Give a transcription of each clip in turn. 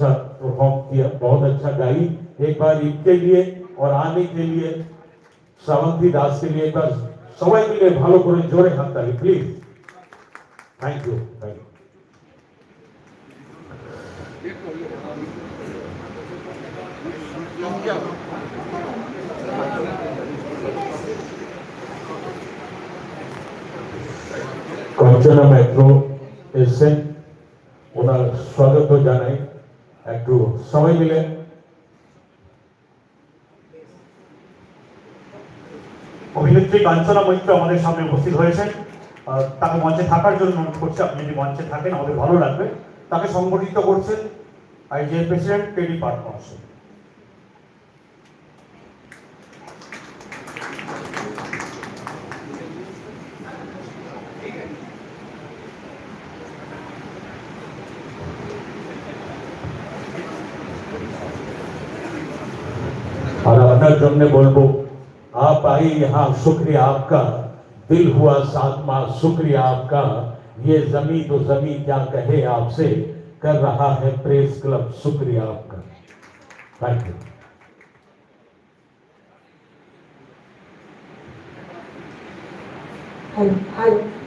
अच्छा परफॉर्म किया बहुत अच्छा गाई एक बार इनके लिए और आने के लिए শ্রাবন্তী দাসকে নিয়ে একবার সবাই মিলে ভালো করে জোরে হাততালি please thank you thank you Kanchana metro এসছেন ওনার স্বাগত জানাই একটু সবাই মিলে। অভিনেত্রী কাঞ্চনা মৈত্র আমাদের সামনে উপস্থিত হয়েছেন। তাকে মঞ্চে থাকার জন্য অনুরোধ করছি, আপনি যদি মঞ্চে থাকেন, আমাদের ভালো লাগবে। তাকে সংগঠিত করছেন আইজিএ প্রেসিডেন্ট টেডি পার্ক તમને બોલવો आप आई यहाँ, शुक्रिया आपका, दिल हुआ सातमा शुक्रिया आपका, ये ज़मीन तो ज़मीन क्या कहे आपसे, कर रहा है प्रेस क्लब, शुक्रिया आपका। Thank you hello hello.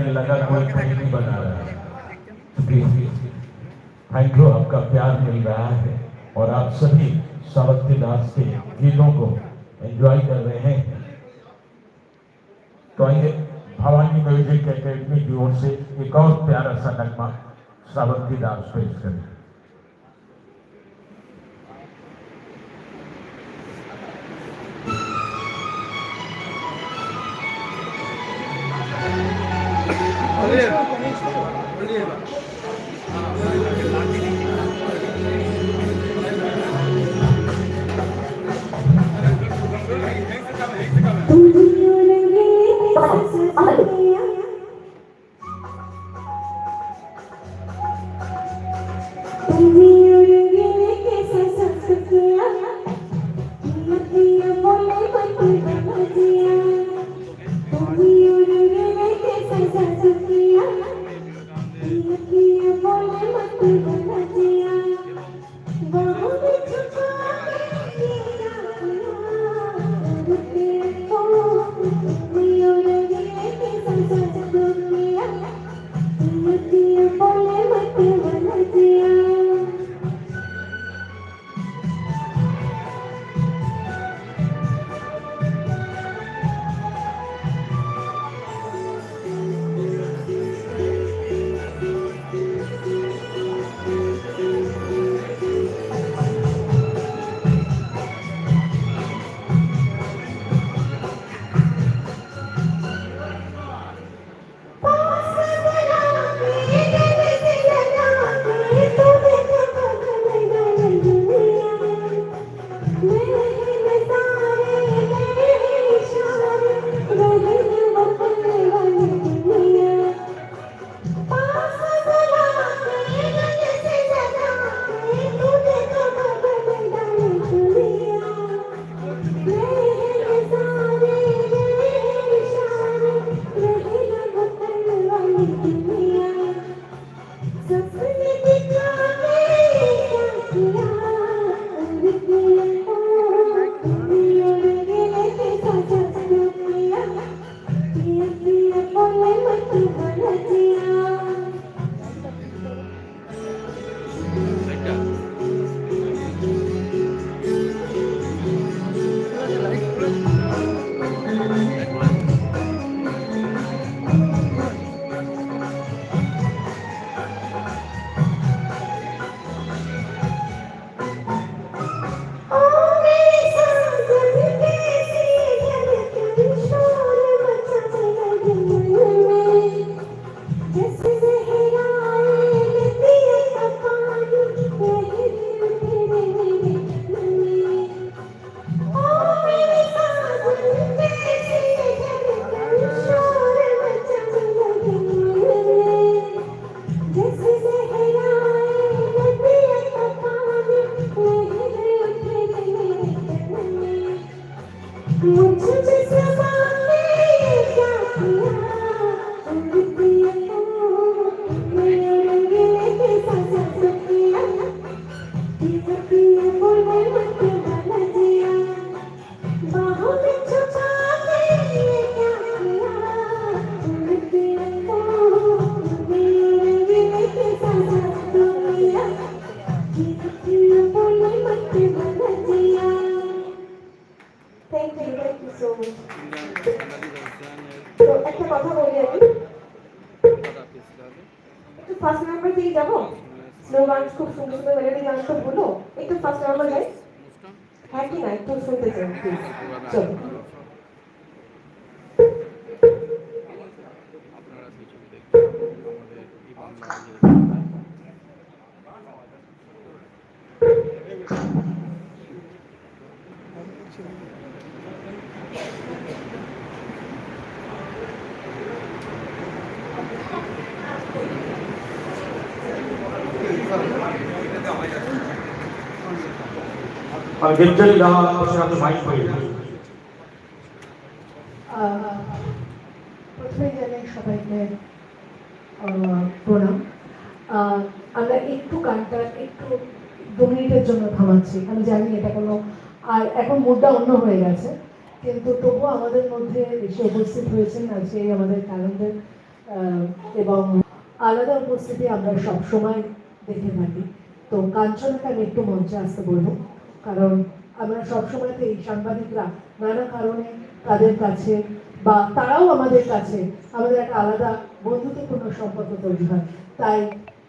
कहने लगा, कोई नहीं बना रहा भाइयों तो आपका प्यार मिल रहा है और आप सभी सावत दास के गीतों को एंजॉय कर रहे हैं। तो आइए, भवानी म्यूज़िक एकेडमी की ओर से एक और प्यारा सा नगमा सावत दास पेश करें। Iya. الحمد لله والصلاه والسلام على আমরা একটু কানটা একটু দু মিনিটের জন্য থামাচ্ছি। আমি জানি এটা কোনো, আর এখন মুদ্রা অন্য হয়ে গেছে। কিন্তু তবুও আমাদের মধ্যে এসে উপস্থিত হয়েছেন আজকে আমাদের ক্যালেন্ডার এবং আলাদা উপস্থিতি আমরা সবসময় দেখে থাকি। তো কাঞ্চনকে আমি একটু মঞ্চে আসতে বলব, কারণ আমরা সবসময়তেই সাংবাদিকরা নানা কারণে তাদের কাছে বা তারাও আমাদের কাছে আমাদের একটা আলাদা বন্ধুত্বপূর্ণ সম্পর্ক তৈরি হয়। তাই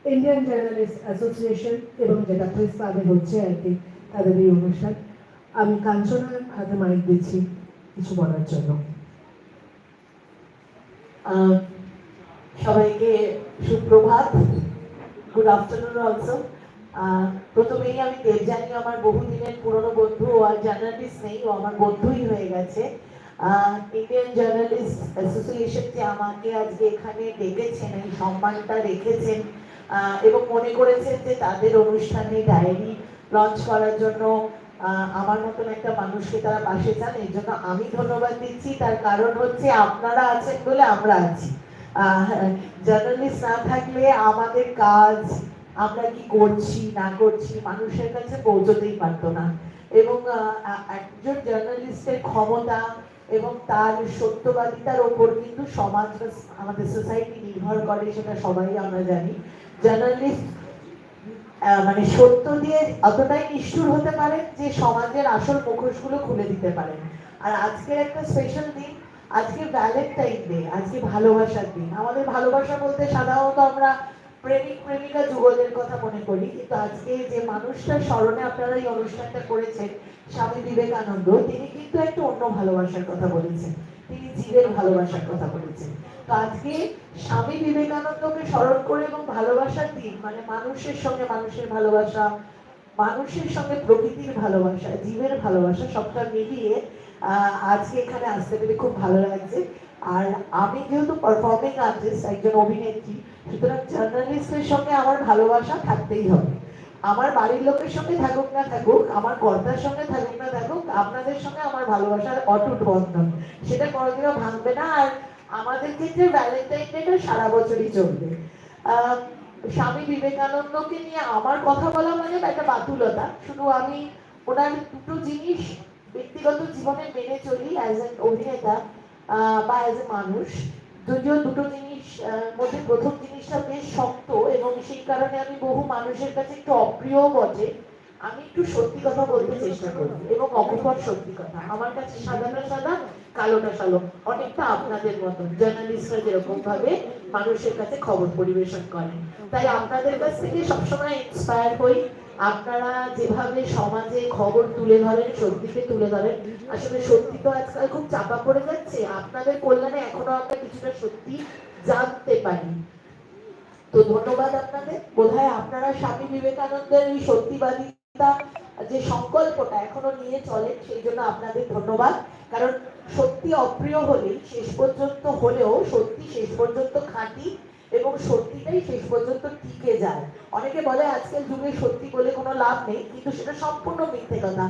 ইন্ডিয়ান জার্নালিস্ট অ্যাসোসিয়েশন এবং যেটা প্রেস ক্লাবে হচ্ছে আর কি, তাদের এই অনুষ্ঠান। আমি কাঞ্চনার হাতে মাইক দিচ্ছি কিছু বলার জন্য। সবাইকে সুপ্রভাত। গুড আফটারনুন অলসো প্রথমেই আমি দেবজানি আমার বহুদিনের পুরনো বন্ধু ও আর জার্নালিস্ট নেই, ও আমার বন্ধুই হয়ে গেছে। ইন্ডিয়ান জার্নালিস্ট অ্যাসোসিয়েশন যে আমাকে আজকে এখানে ডেকেছেন, এই সম্মানটা রেখেছেন। এবং মনে করেছেন যে তাদের অনুষ্ঠানে ডায়েরি লঞ্চ করার জন্য আমার মতন একটা মানুষকে তারা পাশে চান, এর জন্য আমি ধন্যবাদ দিচ্ছি। তার কারণ হচ্ছে আপনারা আছেন বলে আমরা আছি। জার্নালিস্ট না থাকলে আমাদের কাজ আমরা কি করছি, না করছি, মানুষের কাছে পৌঁছতেই পারতো না। এবং একজন জার্নালিস্টের ক্ষমতা এবং তার সত্যবাদিতার ওপর কিন্তু সমাজ আমাদের সোসাইটি নির্ভর করে, সেটা সবাই আমরা জানি। জার্নালিস্ট মানে সত্য দিয়ে অতটাই নিষ্ঠুর হতে পারেন যে সমাজের আসল মুখোশগুলো খুলে দিতে পারেন আর আজকের একটা স্পেশাল দিন, আজকে ভ্যালেন্টাইন ডে আজকে ভালোবাসার দিন। আমাদের ভালোবাসা বলতে সাধারণত আমরা প্রেমিক, প্রেমিকা যুগলের কথা মনে করি। কিন্তু আজকে যে মানুষটার স্মরণে আপনারা এই অনুষ্ঠানটা করেছেন, স্বামী বিবেকানন্দ, তিনি কিন্তু একটা অন্য ভালোবাসার কথা বলেছেন। তিনি জীবের ভালোবাসার কথা বলেছেন। তো আজকে স্বামী বিবেকানন্দকে স্মরণ করে এবং ভালোবাসার দিন মানে মানুষের সঙ্গে মানুষের ভালোবাসা, মানুষের সঙ্গে প্রকৃতির ভালোবাসা, জীবের ভালোবাসা, সবটা মিলিয়ে আজকে এখানে আসতে পেরে খুব ভালো লাগছে। আর আমি যেহেতু পারফর্মিং আর্টিস্ট একজন অভিনেত্রী, সুতরাং জার্নালিস্টের সঙ্গে আমার ভালোবাসা থাকতেই হবে। আমার বাড়ির লোকের সঙ্গে থাকুক না থাকুক, আমার কর্তার সঙ্গে থাকুক না থাকুক, আপনাদের সঙ্গে আমার ভালোবাসার অটুট বন্ধন। সেটা কোনোদিনও ভাঙবে না, আর আমাদের ক্ষেত্রে ভ্যালেন্টাইন ডেটা সারা বছরই চলবে। স্বামী বিবেকানন্দকে নিয়ে আমার কথা বলা মানে একটা বাতুলতা। শুধু আমি ওনার দুটো জিনিস ব্যক্তিগত জীবনে মেনে চলি অ্যাজ এন অভিনেতা বা অ্যাজ এ মানুষ। যদিও দুটো জিনিস মধ্যে প্রথম জিনিসটা বেশ শক্ত এবং সেই কারণে আমি বহু মানুষের কাছে একটু অপ্রিয় বটে। আমি একটু সত্যি কথা বলতে চেষ্টা করি এবং অকপট সত্যি কথা। আমার কাছে সাদাটা সাদা কালোটা কালো। অনেকটা আপনাদের মতন জার্নালিস্টরা যেরকম ভাবে মানুষের কাছে খবর পরিবেশন করেন। তাই আপনাদের কাছ থেকে সবসময় ইন্সপায়ার হই। আপনারা যেভাবে সমাজে খবর তুলে ধরেন সত্যিকে তুলে ধরেন আসলে সত্যি তো আজকাল খুব চাপা পড়ে যাচ্ছে। আপনাদের কল্যাণে এখনও আমরা কিছুটা সত্যি জানতে পারি। তো ধন্যবাদ আপনাদের বোধহয় আপনারা স্বামী বিবেকানন্দের এই সত্যিবাদিতা যে সংকল্পটা এখনও নিয়ে চলেন, সেই জন্য আপনাদের ধন্যবাদ। কারণ সত্যি অপ্রিয় হলেই শেষ পর্যন্ত হলেও সত্যি শেষ পর্যন্ত খাঁটি এবং সত্যিটাই শেষ পর্যন্ত টিকে যায়। অনেকে বলে আজকের যুগে সত্যি বলে কোনো লাভ নেই, কিন্তু সেটা সম্পূর্ণ মিথ্যে কথা।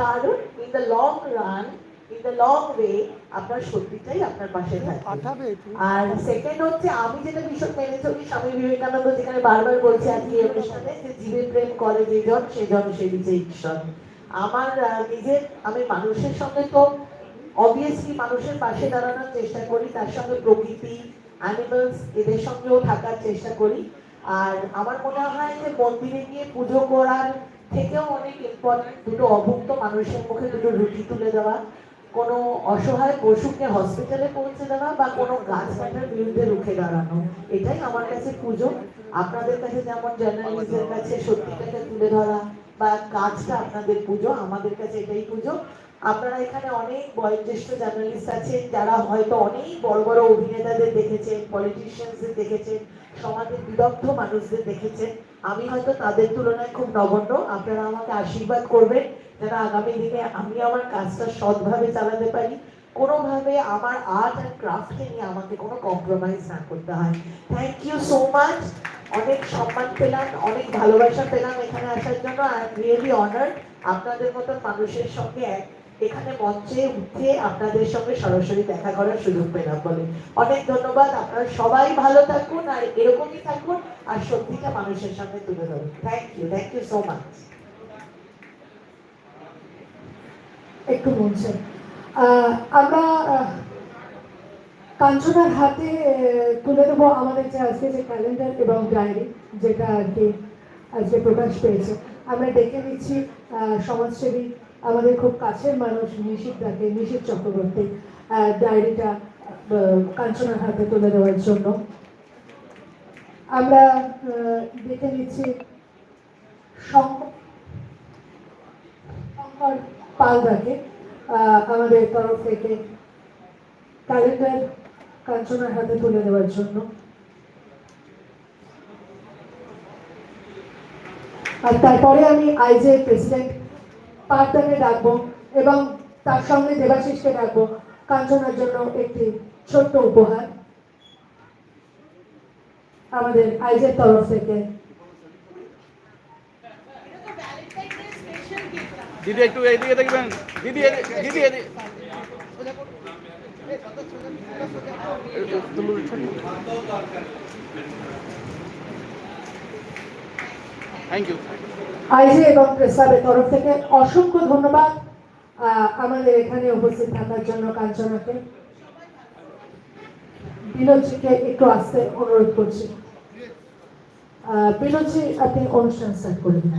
কারণ in the long run in the long way আপনার সত্যিটাই আপনার পাশে থাকবে। আর সেকেন্ড হচ্ছে আমি যেটা ভীষণ মেনে চলি স্বামী বিবেকানন্দ যেখানে বারবার বলছে আজকে এই অনুষ্ঠানে যে জীবে প্রেম করে যে জন সে ঈশ্বর। আমার নিজের আমি মানুষের সঙ্গে তো অবভিয়াসলি মানুষের পাশে দাঁড়ানোর চেষ্টা করি তার সঙ্গে প্রকৃতি অ্যানিমালস এদের সঙ্গেও থাকার চেষ্টা করি। আর আমার মনে হয় যে মন্দিরে গিয়ে পুজো করার থেকেও অনেক ইম্পর্টেন্ট দুটো অভুক্ত মানুষের মুখে দুটো রুটি তুলে দেওয়া। কোনো অসহায় পশুকে হসপিটালে পৌঁছে দেওয়া বা কোনো গাছ কাটার বিরুদ্ধে রুখে দাঁড়ানো, এটাই আমার কাছে পুজো। আপনাদের কাছে যেমন জার্নালিস্টদের কাছে সত্যিটাকে তুলে ধরা বা কাজটা আপনাদের পুজো, আমাদের কাছে এটাই পুজো। আপনারা এখানে অনেক বয়োজ্যেষ্ঠ জার্নালিস্ট আছেন, যারা হয়তো অনেক বড় বড় অভিনেতাদের দেখেছেন পলিটিশিয়ানসদের দেখেছেন, সমাজের বিদগ্ধ মানুষদের দেখেছেন। আমি হয়তো তাদের তুলনায় খুব নগণ্য, আপনারা আমাকে আশীর্বাদ করবেন। যেন আগামী দিনে আমি আমার কাজটা সৎভাবে চালাতে পারি, কোনোভাবে আমার আর্ট অ্যান্ড ক্রাফটকে নিয়ে আমাকে কোনো কম্প্রোমাইজ না করতে হয়। থ্যাংক ইউ সো মাচ অনেক সম্মান পেলাম, অনেক ভালোবাসা পেলাম এখানে আসার জন্য। আই এম রিয়েলি অনার্ড আপনাদের মতন মানুষের সঙ্গে এক এখানে মঞ্চে উঠে আপনাদের সঙ্গে সরাসরি দেখা করার সুযোগ পেলাম বলে। অনেক ধন্যবাদ। আপনারা সবাই ভালো থাকুন আর এরকমই থাকুন। আর সত্যিটা মানুষের সঙ্গে তুলে ধরুন। Thank you thank you so much একটু আহ, আমরা কাঞ্চনার হাতে তুলে দেবো আমাদের যে আজকে যে ক্যালেন্ডার এবং ডায়েরি যেটা আর কি আজকে প্রকাশ পেয়েছে। আমরা ডেকে নিচ্ছি সমাজসেবী আমাদের খুব কাছের মানুষ নিশিত দাকে নিশিত চক্রবর্তী ডায়েরিটা কাঞ্চনার হাতে তুলে দেওয়ার জন্য। আমরা ডেকে নিচ্ছি শঙ্কর শঙ্কর পালদাকে আমাদের তরফ থেকে ক্যালেন্ডার কাঞ্চনার হাতে তুলে দেওয়ার জন্য। আর তারপরে আমি আইজে প্রেসিডেন্ট পার্টনারে ডাকবো এবং তার সঙ্গে দেবাশিসকে ডাকবো কাঞ্চনার জন্য একটি ছোট্ট উপহার। আমাদের আইজের তরফ থেকে দিদি একটু এইদিকে দেখবেন। দিদি দিদি থ্যাংক ইউ আইজে এবং প্রেসাবের তরফ থেকে অসংখ্য ধন্যবাদ। আমাদের এখানে উপস্থিত থাকার জন্য কাঞ্চনাকে। বিনোদজিকে একটু আসতে অনুরোধ করছি। বিনোদজি, আপনি অনুষ্ঠান স্টার্ট করে দিন।